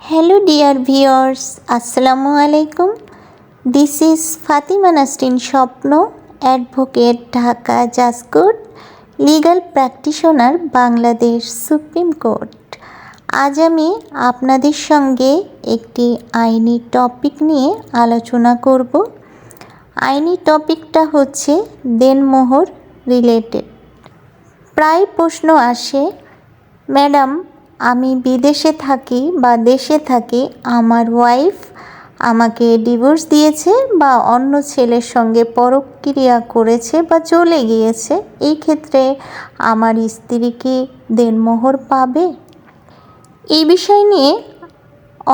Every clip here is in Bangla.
হ্যালো ডিয়ার ভিওর্স আসসালামু আলাইকুম this is Fatima Nasrin Swapna advocate Dhaka জাসকোট legal practitioner Bangladesh supreme court আজ আমি আপনাদের সঙ্গে একটি আইনি টপিক নিয়ে আলোচনা করব। আইনি টপিকটা হচ্ছে দেনমোহর রিলেটেড প্রায় প্রশ্ন আসে ম্যাডাম আমি বিদেশে থাকি বা দেশে থাকি, আমার ওয়াইফ আমাকে ডিভোর্স দিয়েছে বা অন্য ছেলের সঙ্গে পরক্রিয়া করেছে বা চলে গিয়েছে, এই ক্ষেত্রে আমার স্ত্রী কি দেনমোহর পাবে? এই বিষয় নিয়ে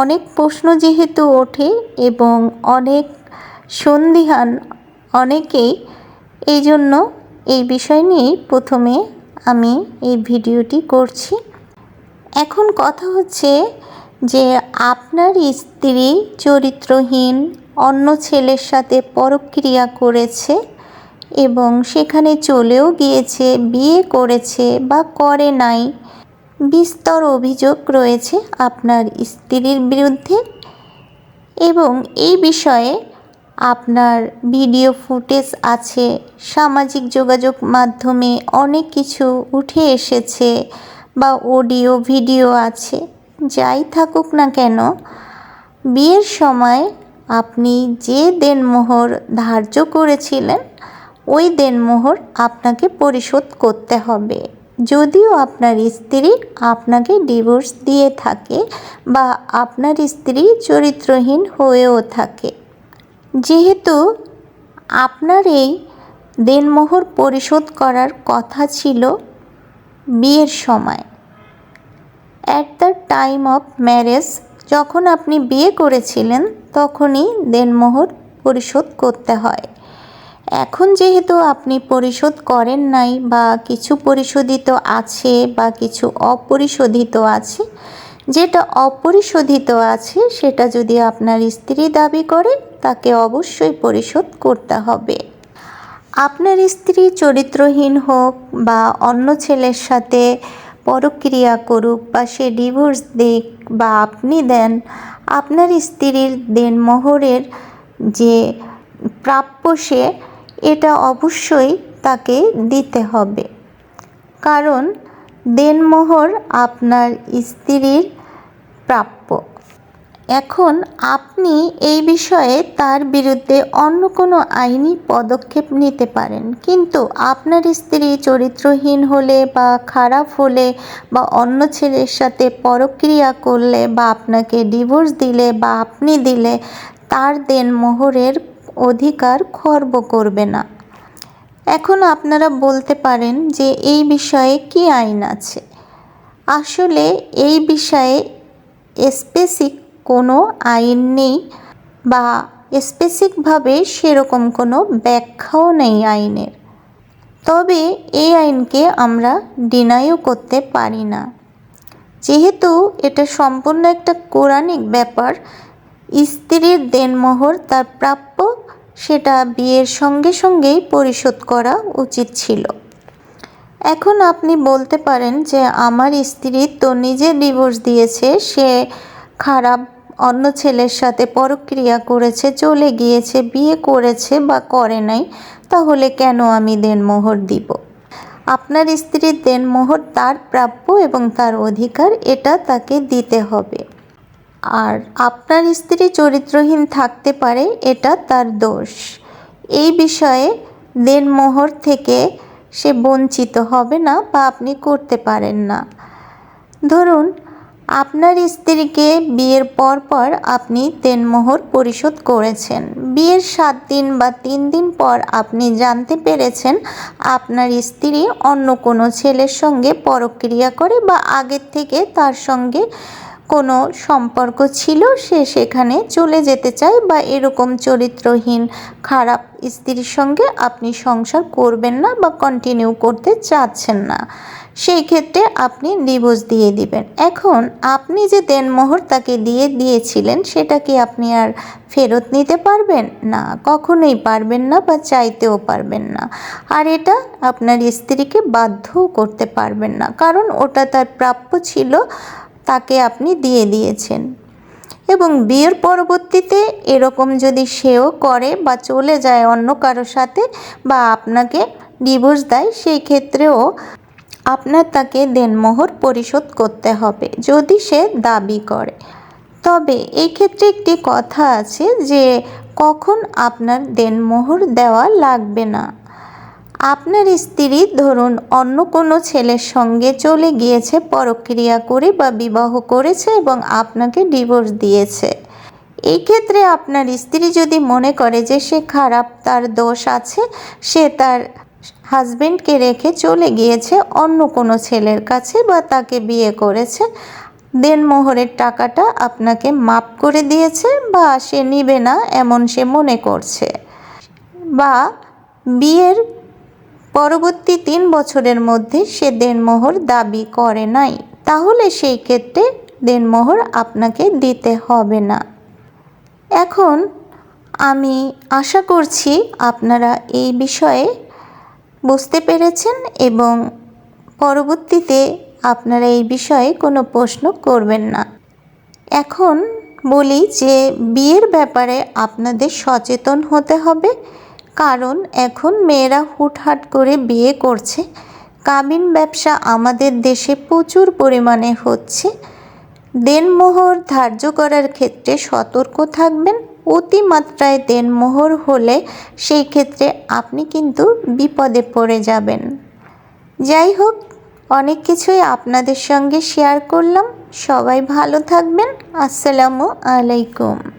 অনেক প্রশ্ন যেহেতু ওঠে এবং অনেক সন্দিহান অনেকেই এই জন্য এই বিষয় নিয়েই প্রথমে আমি এই ভিডিওটি করছি। এখন কথা হচ্ছে যে আপনার স্ত্রী চরিত্রহীন, অন্য ছেলের সাথে পরক্রিয়া করেছে এবং সেখানে চলেও গিয়েছে, বিয়ে করেছে বা করে নাই। বিস্তর অভিযোগ রয়েছে আপনার স্ত্রীর বিরুদ্ধে এবং এই বিষয়ে আপনার ভিডিও ফুটেজ আছে, সামাজিক যোগাযোগ মাধ্যমে অনেক কিছু উঠে এসেছে। বা অডিও, ভিডিও আছে, যাই থাকুক না কেন, বিয়ের সময় আপনি যে দেনমোহর ধার্য করেছিলেন, ওই দেনমোহর আপনাকে পরিশোধ করতে হবে। যদিও আপনার স্ত্রী আপনাকে ডিভোর্স দিয়ে থাকে বা আপনার স্ত্রী চরিত্রহীন হয়েও থাকে, যেহেতু আপনার এই দেনমোহর পরিশোধ করার কথা ছিল বিয়ের সময়। At the time of marriage যখন আপনি বিয়ে করেছিলেন, তখনই দেনমোহর পরিশোধ করতে হয়। এখন যেহেতু আপনি পরিশোধ করেন নাই বা কিছু পরিশোধিত আছে বা কিছু অপরিশোধিত আছে, যেটা অপরিশোধিত আছে সেটা যদি আপনার স্ত্রী দাবি করে, তাকে অবশ্যই পরিশোধ করতে হবে। আপনার স্ত্রী চরিত্রহীন হোক বা অন্য ছেলের সাথে পরক্রিয়া করুক বা সে ডিভোর্স দিক বা আপনি দেন, আপনার স্ত্রীর দেনমোহরের যে প্রাপ্য সে, এটা অবশ্যই তাকে দিতে হবে। কারণ দেনমোহর আপনার স্ত্রীর প্রাপ্য এখন আপনি এই বিষয়ে তার বিরুদ্ধে অন্য কোনো আইনি পদক্ষেপ নিতে পারেন। কিন্তু আপনার স্ত্রী চরিত্রহীন হলে বা খারাপ হলে বা অন্য ছেলের সাথে পরক্রিয়া করলে বা আপনাকে ডিভোর্স দিলে বা আপনি দিলে তার দেন মোহরের অধিকার খর্ব করবে না। এখন আপনারা বলতে পারেন যে এই বিষয়ে কি আইন আছে। আসলে এই বিষয়ে স্পেসিক কোনো আইন নেই বা স্পেসিকভাবে সেরকম কোনো ব্যাখ্যাও নেই আইনের। তবে এই আইনকে আমরা ডিনাইও করতে পারি না। যেহেতু এটা সম্পূর্ণ একটা কোরআনিক ব্যাপার, স্ত্রীর দেনমোহর তার প্রাপ্য, সেটা বিয়ের সঙ্গে সঙ্গেই পরিশোধ করা উচিত ছিল। এখন আপনি বলতে পারেন যে আমার স্ত্রী তো নিজে ডিভোর্স দিয়েছে, সে খারাপ অন্য ছেলের সাথে পরক্রিয়া করেছে, চলে গিয়েছে, বিয়ে করেছে বা করে নাই, তাহলে কেন আমি দেনমোহর দিব? আপনার স্ত্রীর দেনমোহর তার প্রাপ্য এবং তার অধিকার, এটা তাকে দিতে হবে। আর আপনার স্ত্রী চরিত্রহীন থাকতে পারে, এটা তার দোষ। এই বিষয়ে দেনমোহর থেকে সে বঞ্চিত হবে না বা আপনি করতে পারেন না। ধরুন আপনার স্ত্রীকে বিয়ের পর পর আপনি দেনমোহর পরিশোধ করেছেন। বিয়ের সাত দিন বা তিন দিন পর আপনি জানতে পেরেছেন আপনার স্ত্রী অন্য কোনো ছেলের সঙ্গে পরক্রিয়া করে বা আগের থেকে তার সঙ্গে কোনো সম্পর্ক ছিল, সে সেখানে চলে যেতে চায় বা এরকম চরিত্রহীন, খারাপ স্ত্রীর সঙ্গে আপনি সংসার করবেন না বা কন্টিনিউ করতে চাচ্ছেন না। সেই ক্ষেত্রে আপনি ডিভোর্স দিয়ে দিবেন। এখন আপনি যে দেনমোহর তাকে দিয়ে দিয়েছিলেন, সেটা কি আপনি আর ফেরত নিতে পারবেন? না, কখনোই পারবেন না বা চাইতেও পারবেন না। আর এটা আপনার স্ত্রীকে বাধ্যও করতে পারবেন না, কারণ ওটা তার প্রাপ্য ছিল, তাকে আপনি দিয়ে দিয়েছেন। এবং বিয়ের পরবর্তীতে এরকম যদি সেও করে বা চলে যায় অন্য কারোর সাথে বা আপনাকে ডিভোর্স দেয়, সেই ক্ষেত্রেও আপনার তাকে দেনমোহর পরিশোধ করতে হবে যদি সে দাবি করে। তবে এই ক্ষেত্রে একটি কথা আছে যে কখন আপনার দেনমোহর দেওয়া লাগবে না। আপনার স্ত্রী ধরুন অন্য কোনো ছেলের সঙ্গে চলে গিয়েছে, পরক্রিয়া করে বা বিবাহ করেছে এবং আপনাকে ডিভোর্স দিয়েছে। এই ক্ষেত্রে আপনার স্ত্রী যদি মনে করে যে সে খারাপ, তার দোষ আছে, সে তার হাজবেন্ডকে রেখে চলে গিয়েছে অন্য কোনো ছেলের কাছে বা তাকে বিয়ে করেছে। দেনমোহরের টাকাটা আপনাকে মাপ করে দিয়েছে বা সে নিবে না এমন সে মনে করছে। বা বিয়ের পরবর্তী তিন বছরের মধ্যে সে দেনমোহর দাবি করে নাই। তাহলে সেই ক্ষেত্রে দেনমোহর আপনাকে দিতে হবে না। এখন আমি আশা করছি আপনারা এই বিষয়ে বুঝতে পেরেছেন এবং পরবর্তীতে আপনারা এই বিষয়ে কোনো প্রশ্ন করবেন না। এখন বলি যে বিয়ের ব্যাপারে আপনাদের সচেতন হতে হবে, কারণ এখন মেয়েরা হুটহাট করে বিয়ে করছে। কাবিন ব্যবসা আমাদের দেশে প্রচুর পরিমাণে হচ্ছে। দেনমোহর ধার্য করার ক্ষেত্রে সতর্ক থাকবেন অতিমাত্রায় দেনমোহর হলে সেই ক্ষেত্রে আপনি কিন্তু বিপদে পড়ে যাবেন। যাই হোক, অনেক কিছুই আপনাদের সঙ্গে শেয়ার করলাম। সবাই ভালো থাকবেন। আসসালামু আলাইকুম।